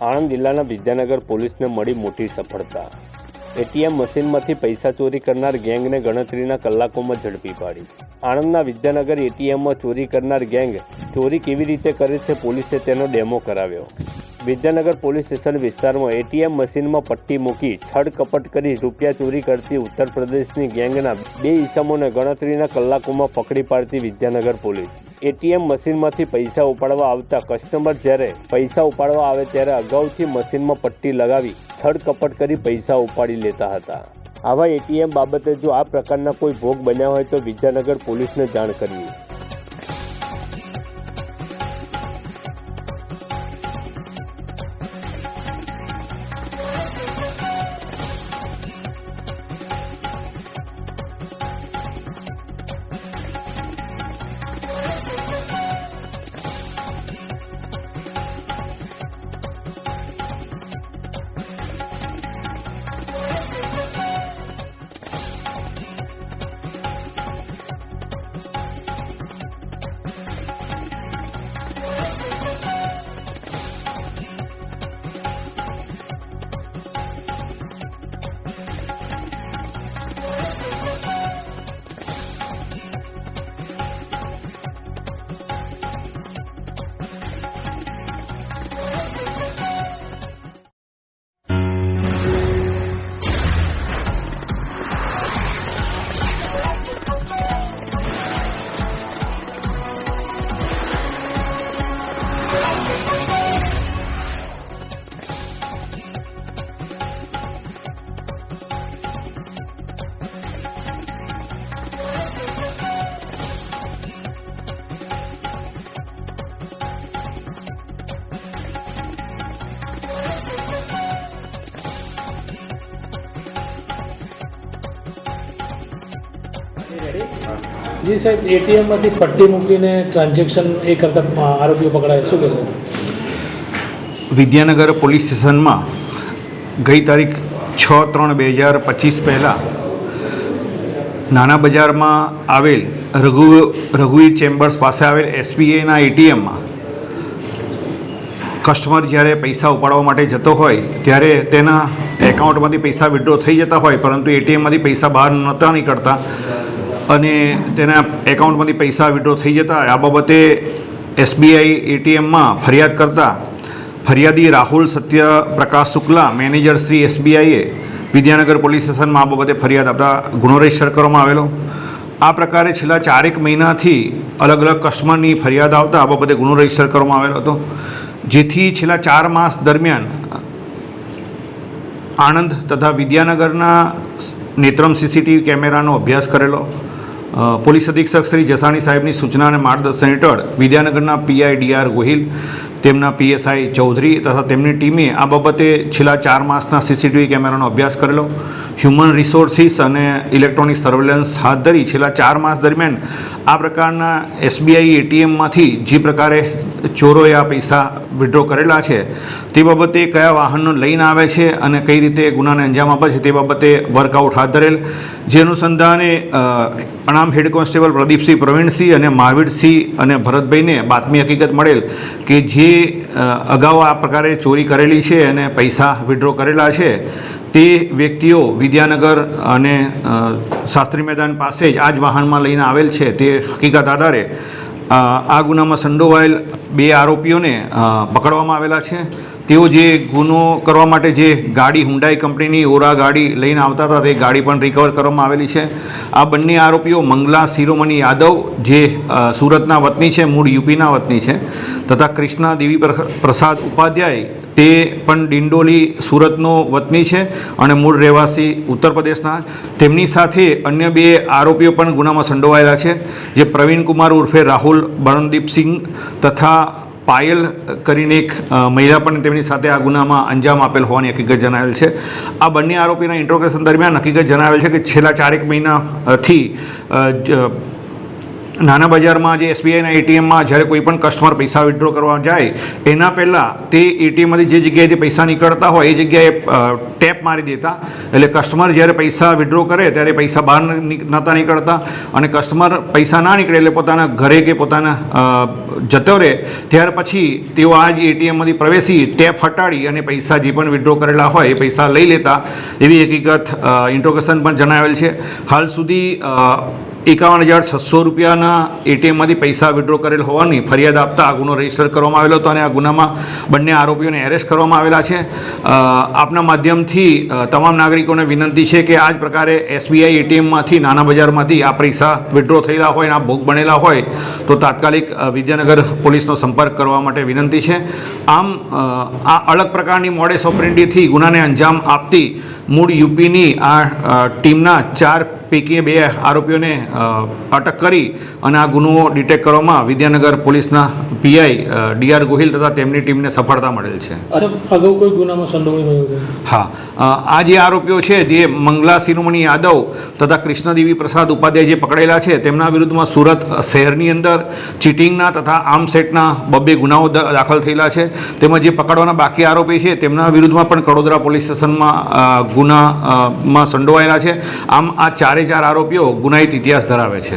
આણંદ જિલ્લાના વિદ્યાનગર પોલીસને મળી મોટી સફળતા. એટીએમ મશીનમાંથી પૈસા ચોરી કરનાર ગેંગને ગણતરીના કલાકોમાં ઝડપી પાડી. આણંદના વિદ્યાનગર એટીએમમાં ચોરી કરનાર ગેંગ ચોરી કેવી રીતે કરે છે પોલીસે તેનો ડેમો કરાવ્યો. વિદ્યાનગર પોલીસ સ્ટેશન વિસ્તારમાં એટીએમ મશીનમાં પટ્ટી મૂકી છડ કપટ કરી રૂપિયા ચોરી કરતી ઉત્તર પ્રદેશની ગેંગના બે ઈસમોને ગણતરીના કલાકોમાં પકડી પાડતી વિદ્યાનગર પોલીસ. એટીએમ મશીનમાંથી પૈસા ઉપાડવા આવતા કસ્ટમર જ્યારે પૈસા ઉપાડવા આવે ત્યારે અગાઉથી મશીનમાં પટ્ટી લગાવી છડ કપટ કરી પૈસા ઉપાડી લેતા હતા. આવા એટીએમ બાબતે જો આ પ્રકારના કોઈ ભોગ બન્યા હોય તો વિદ્યાનગર પોલીસને જાણ કરવી. જી સાહેબ, એટીએમમાંથી પટ્ટી મૂકીને ટ્રાન્ઝેક્શન એ કરતા આરોપીઓ પકડાય. શું કહેશો? વિદ્યાનગર પોલીસ સ્ટેશનમાં ગઈ તારીખ છ ત્રણ બે હજાર પચીસ પહેલાં નાના બજારમાં આવેલ રઘુ, રઘુવીર ચેમ્બર્સ પાસે આવેલ એસબીઆઈના એટીએમમાં કસ્ટમર જ્યારે પૈસા ઉપાડવા માટે જતો હોય, ત્યારે તેના એકાઉન્ટમાંથી પૈસા વિડ્રો થઈ જતા હોય, પરંતુ એટીએમમાંથી પૈસા બહાર નહોતા નીકળતા. અને તેના એકાઉન્ટમાંથી પૈસા વિડ્રો થઈ જતા આ બાબતે એસબીઆઈ એટીએમમાં ફરિયાદ કરતા ફરિયાદી રાહુલ સત્ય પ્રકાશ શુક્લા, મેનેજર શ્રી એસબીઆઈએ વિદ્યાનગર પોલીસ સ્ટેશનમાં આ બાબતે ફરિયાદ આપતા ગુનો રજિસ્ટર કરવામાં આવેલો. આ પ્રકારે છેલ્લા ચારેક મહિનાથી અલગ અલગ કસ્ટમરની ફરિયાદ આવતા આ બાબતે ગુનો રજિસ્ટર કરવામાં આવેલો હતો. જેથી છેલ્લા ચાર માસ દરમિયાન આણંદ તથા વિદ્યાનગરના નેત્રમ સીસીટીવી કેમેરાનો અભ્યાસ કરેલો. પોલીસ અધિક્ષક શ્રી જસાણી સાહેબની સૂચના અને માર્ગદર્શન હેઠળ વિદ્યાનગરના પીઆઈ ડીઆર ગોહિલ, તેમના પીએસઆઈ ચૌધરી તથા તેમની ટીમે આ બાબતે છેલ્લા ચાર માસના સીસીટીવી કેમેરાનો અભ્યાસ કરેલો. હ્યુમન રિસોર્સિસ અને ઇલેક્ટ્રોનિક સર્વેલન્સ હાથ ધરી છેલ્લા ચાર માસ દરમિયાન આ પ્રકારના એસબીઆઈ એટીએમમાંથી જે પ્રકારે ચોરોએ આ પૈસા વિડ્રો કરેલા છે, તે બાબતે કયા વાહનનો લઈને આવે છે અને કઈ રીતે ગુનાને અંજામ આપે છે તે બાબતે વર્કઆઉટ હાથ ધરેલ. જે અનુસંધાને અણામ હેડ કોન્સ્ટેબલ પ્રદીપસિંહ પ્રવીણસિંહ અને મહાવીરસિંહ અને ભરતભાઈને બાતમી હકીકત મળેલ કે જે અગાઉ આ પ્રકારે ચોરી કરેલી છે અને પૈસા વિડ્રો કરેલા છે તે વ્યક્તિઓ વિદ્યાનગર અને શાસ્ત્રી મેદાન પાસે જ આ જ વાહનમાં લઈને આવેલ છે. તે હકીકત આધારે આ ગુનામાં સંડોવાયેલ બે આરોપીઓને પકડવામાં આવેલા છે. તેઓ જે ગુનો કરવા માટે જે ગાડી હુંડાઈ કંપનીની ઓરા ગાડી લઈને આવતા હતા, તે ગાડી પણ રિકવર કરવામાં આવેલી છે. આ બંને આરોપીઓ મંગલા શિરોમણી યાદવ, જે સુરતના વતની છે, મૂળ યુપીના વતની છે, તથા કૃષ્ણા દેવી પ્ર- પ્રસાદ ઉપાધ્યાય તે પણ ડિંડોલી સુરતનો વતની છે અને મૂળ રહેવાસી ઉત્તર પ્રદેશના. તેમની સાથે અન્ય બે આરોપીઓ પણ ગુનામાં સંડોવાયેલા છે, જે પ્રવીણ કુમાર ઉર્ફે રાહુલ બરણદીપસિંહ તથા પાયલ કરીને એક મહિલા પણ તેમની સાથે આ ગુનામાં અંજામ આપેલ હોવાની હકીકત જણાવેલ છે. આ બંને આરોપીના ઇન્ટ્રોગેશન દરમિયાન હકીકત જણાવેલ છે કે છેલ્લા ચારેક મહિનાથી નાના બજારમાં જે એસબીઆઈના એટીએમમાં જ્યારે કોઈ પણ કસ્ટમર પૈસા વિડ્રો કરવા જાય, એના પહેલાં તે એટીએમમાંથી જે જગ્યાએથી પૈસા નીકળતા હોય, એ જગ્યાએ ટેપ મારી દેતા. એટલે કસ્ટમર જ્યારે પૈસા વિડ્રો કરે, ત્યારે પૈસા બહાર નહોતા નીકળતા. અને કસ્ટમર પૈસા ના નીકળે એટલે પોતાના ઘરે કે પોતાના જતો રહે ત્યાર પછી તેઓ આ જ એટીએમમાંથી પ્રવેશી, ટેપ હટાડી અને પૈસા જે પણ વિડ્રો કરેલા હોય, એ પૈસા લઈ લેતા. એવી હકીકત ઇન્ટ્રોગેશન પણ જણાવેલ છે. હાલ સુધી એકાવન હજાર છસો રૂપિયાના એટીએમમાંથી પૈસા વિડ્રો કરેલ હોવાની ફરિયાદ આપતા આ ગુનો રજિસ્ટર કરવામાં આવેલો હતો અને આ ગુનામાં બંને આરોપીઓને એરેસ્ટ કરવામાં આવેલા છે. આપના માધ્યમથી તમામ નાગરિકોને વિનંતી છે કે આ જ પ્રકારે એસબીઆઈ એટીએમમાંથી નાના બજારમાંથી આ પૈસા વિડ્રો થયેલા હોય અને આ ભોગ બનેલા હોય, તો તાત્કાલિક વિદ્યાનગર પોલીસનો સંપર્ક કરવા માટે વિનંતી છે. આમ આ અલગ પ્રકારની મોડેસ ઓપરેન્ડીથી ગુનાને અંજામ આપતી મૂળ યુપીની આ ટીમના ચાર પૈકી બે આરોપીઓને અટક કરી અને આ ગુનો ડિટેક્ટ કરવામાં વિદ્યાનગર પોલીસના પીઆઈ ડીઆર ગોહિલ તથા તેમની ટીમને સફળતા મળેલ છે. અગાઉ કોઈ ગુનામાં હા આ જે આરોપીઓ છે જે મંગલા શિરોમણી યાદવ તથા કૃષ્ણદેવી પ્રસાદ ઉપાધ્યાય જે પકડેલા છે તેમના વિરુદ્ધમાં સુરત શહેરની અંદર ચીટિંગના તથા આર્મસેટના બબ્બે ગુનાઓ દાખલ થયેલા છે. તેમજ જે પકડવાના બાકી આરોપી છે તેમના વિરુદ્ધમાં પણ કડોદરા પોલીસ સ્ટેશનમાં અ, ગુના અ, માં સંડોવાયેલા છે. આમ આ ચારે ચાર આરોપીઓ ગુનાહિત ઇતિહાસ ધરાવે છે.